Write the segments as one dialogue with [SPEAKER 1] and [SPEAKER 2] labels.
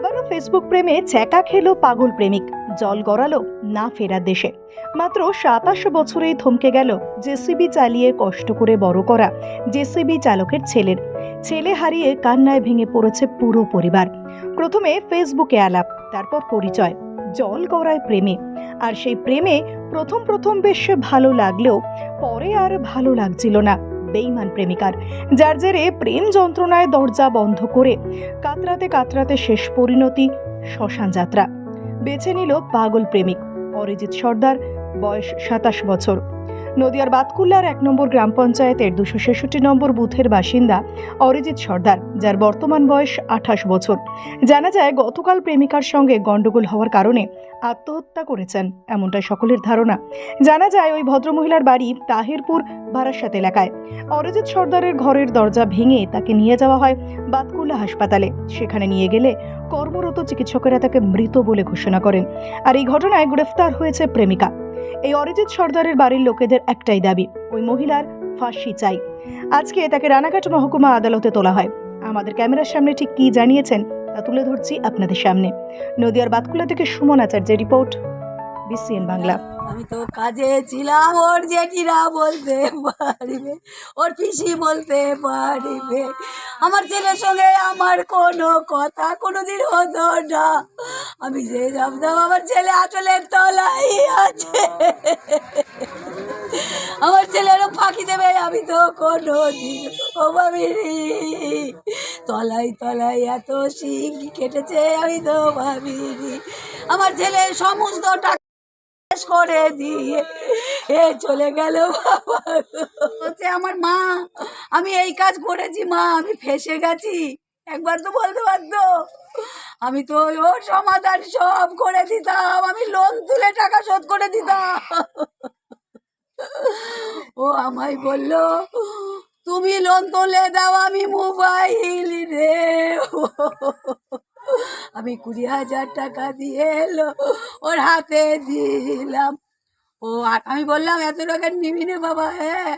[SPEAKER 1] আবারও ফেসবুক প্রেমে ছ্যাঁকা খেলো পাগল প্রেমিক। জল গড়ালো না ফেরার দেশে। মাত্র সাতাশ বছরেই থমকে গেল জেসিবি চালিয়ে কষ্ট করে বড় করা জেসিবি চালকের ছেলের। ছেলে হারিয়ে কান্নায় ভেঙে পড়েছে পুরো পরিবার। প্রথমে ফেসবুকে আলাপ, তারপর পরিচয়। জল গড়ায় প্রেমে। আর সেই প্রেমে প্রথম প্রথম বেশ ভালো লাগলেও পরে আর ভালো লাগছিল না। বেইমান প্রেমিকার, যার জেরে প্রেম যন্ত্রণায় দরজা বন্ধ করে কাতরাতে কাতরাতে শেষ পরিণতি শ্মশান যাত্রা। বেছে নিল পাগল প্রেমিক, অরিজিৎ সর্দার, বয়স সাতাশ বছর। নদিয়ার বাতকুল্লার এক নম্বর গ্রাম পঞ্চায়েতের দুশো ছেষট্টি নম্বর বুথের বাসিন্দা অরিজিৎ সর্দার, যার বর্তমান বয়স আঠাশ বছর। জানা যায়, গতকাল প্রেমিকার সঙ্গে গণ্ডগোল হওয়ার কারণে আত্মহত্যা করেছেন এমনটাই সকলের ধারণা। জানা যায়, ওই ভদ্রমহিলার বাড়ি তাহিরপুর, বারাসাত এলাকায়। অরিজিৎ সর্দারের ঘরের দরজা ভেঙে তাকে নিয়ে যাওয়া হয় বাতকুল্লা হাসপাতালে। সেখানে নিয়ে গেলে কর্মরত চিকিৎসকেরা তাকে মৃত বলে ঘোষণা করেন। আর এই ঘটনায় গ্রেফতার হয়েছে প্রেমিকা। এই অরিজিৎ সর্দারের বাড়ির লোকেদের একটাই দাবি, ওই মহিলার ফাঁসি চাই। আজকে তাকে রানাঘাট মহকুমা আদালতে তোলা হয়। আমাদের ক্যামেরার সামনে ঠিক কি জানিয়েছেন তা তুলে ধরছি আপনাদের সামনে। নদিয়ার বাতকুলা থেকে সুমন আচার্যের রিপোর্ট, বিসিএন বাংলা।
[SPEAKER 2] আমি তো কাজে ছিলাম, ওর জেঠিরা বলতে পারিবে, ওর পিসি বলতে পারিবে। আমার ছেলের সঙ্গে আমার কোনো কথা কোনো দিন হতো না। আমি যে ভাবতাম আমার ছেলে আসলে তলাই আছে। আমার ছেলেরও ফাঁকি দেবে, আমি তো কোনো দিন ভাবিনি। তলাই তলাই এত শিং কেটেছে, আমি তো ভাবিনি। আমার ছেলে সমস্ত টাকা করে দিয়ে এ চলে গেল হচ্ছে আমার মা, আমি এই কাজ করেছি, মা, আমি ফেসে গেছি। একবার তো বলতে পারতো। আমি তো ওর সমাধান সব করে দিতাম, আমি লোন তুলে টাকা শোধ করে দিতাম। ও আমায় বলল, তুমি লোন তুলে দাও, আমি মোবাইল রে। আমি কুড়ি হাজার টাকা দিয়ে এলো, ওর হাতে দিলাম। ও আমি বললাম, এত টাকা নিবি না বাবা হ্যাঁ।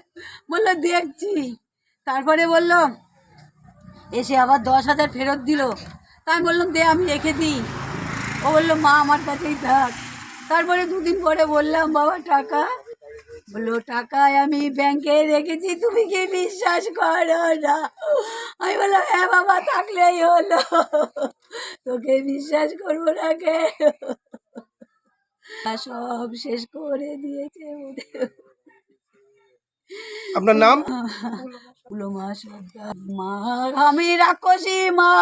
[SPEAKER 2] বলল, দেখছি। তারপরে বললাম এসে আবার দশ হাজার ফেরত দিল। তা আমি বললাম, দে, আমি রেখে দিই। ও বলল, মা, আমার কাছেই থাক। তারপরে দুদিন পরে বললাম, বাবা, টাকা? বলল, টাকায় আমি ব্যাংকে রেখেছি, তুমি কি বিশ্বাস করো না? আমি বললাম হ্যাঁ বাবা, থাকলেই হলো। তোকে বিশ্বাস করব না কে সব শেষ করে দিয়েছে ওদের।
[SPEAKER 3] আপনার নাম?
[SPEAKER 2] মা আমি রাক্ষসী মা।